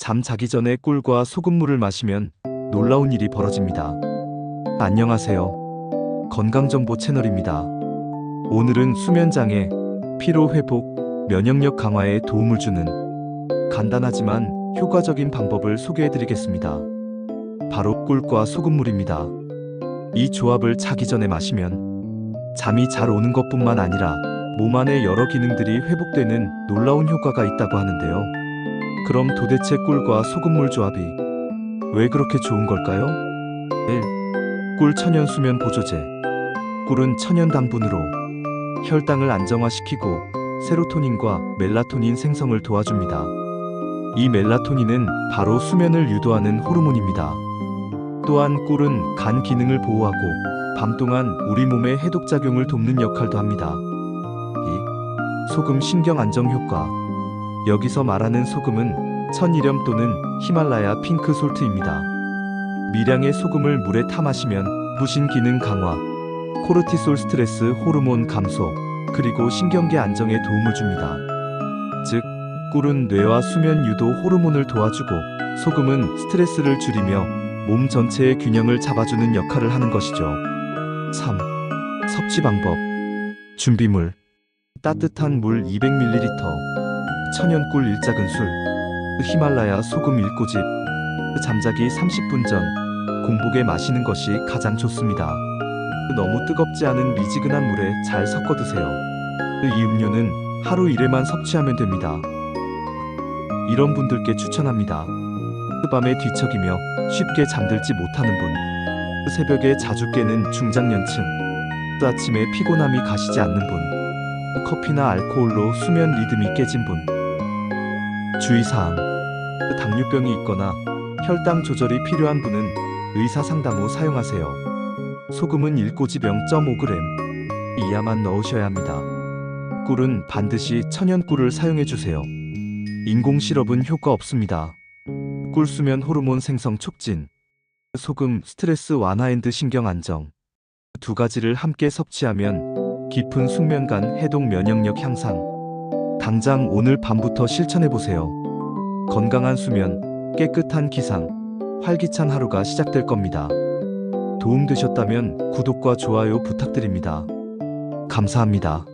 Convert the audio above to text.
잠 자기 전에 꿀과 소금물을 마시면 놀라운 일이 벌어집니다. 안녕하세요. 건강정보 채널입니다. 오늘은 수면장애, 피로 회복, 면역력 강화에 도움을 주는 간단하지만 효과적인 방법을 소개해 드리겠습니다. 바로 꿀과 소금물입니다. 이 조합을 자기 전에 마시면 잠이 잘 오는 것뿐만 아니라 몸 안의 여러 기능들이 회복되는 놀라운 효과가 있다고 하는데요. 그럼 도대체 꿀과 소금물 조합이 왜 그렇게 좋은 걸까요? 1. 꿀 천연 수면 보조제. 꿀은 천연 당분으로 혈당을 안정화시키고 세로토닌과 멜라토닌 생성을 도와줍니다. 이 멜라토닌은 바로 수면을 유도하는 호르몬입니다. 또한 꿀은 간 기능을 보호하고 밤 동안 우리 몸의 해독작용을 돕는 역할도 합니다. 2. 소금 신경 안정 효과. 여기서 말하는 소금은 천일염 또는 히말라야 핑크 솔트입니다. 미량의 소금을 물에 타 마시면 부신 기능 강화, 코르티솔 스트레스 호르몬 감소, 그리고 신경계 안정에 도움을 줍니다. 즉, 꿀은 뇌와 수면 유도 호르몬을 도와주고 소금은 스트레스를 줄이며 몸 전체의 균형을 잡아주는 역할을 하는 것이죠. 3. 섭취 방법. 준비물. 따뜻한 물 200ml, 천연꿀 1작은 술, 히말라야 소금 1꼬집, 잠자기 30분 전 공복에 마시는 것이 가장 좋습니다. 너무 뜨겁지 않은 미지근한 물에 잘 섞어 드세요. 이 음료는 하루 1회만 섭취하면 됩니다. 이런 분들께 추천합니다. 밤에 뒤척이며 쉽게 잠들지 못하는 분, 새벽에 자주 깨는 중장년층, 아침에 피곤함이 가시지 않는 분, 커피나 알코올로 수면 리듬이 깨진 분. 주의사항. 당뇨병이 있거나 혈당 조절이 필요한 분은 의사 상담 후 사용하세요. 소금은 1꼬집 0.5g 이하만 넣으셔야 합니다. 꿀은 반드시 천연꿀을 사용해 주세요. 인공 시럽은 효과 없습니다. 꿀 수면 호르몬 생성 촉진. 소금 스트레스 완화 앤드 신경 안정. 두 가지를 함께 섭취하면 깊은 숙면간 해독 면역력 향상. 당장 오늘 밤부터 실천해 보세요. 건강한 수면, 깨끗한 기상, 활기찬 하루가 시작될 겁니다. 도움되셨다면 구독과 좋아요 부탁드립니다. 감사합니다.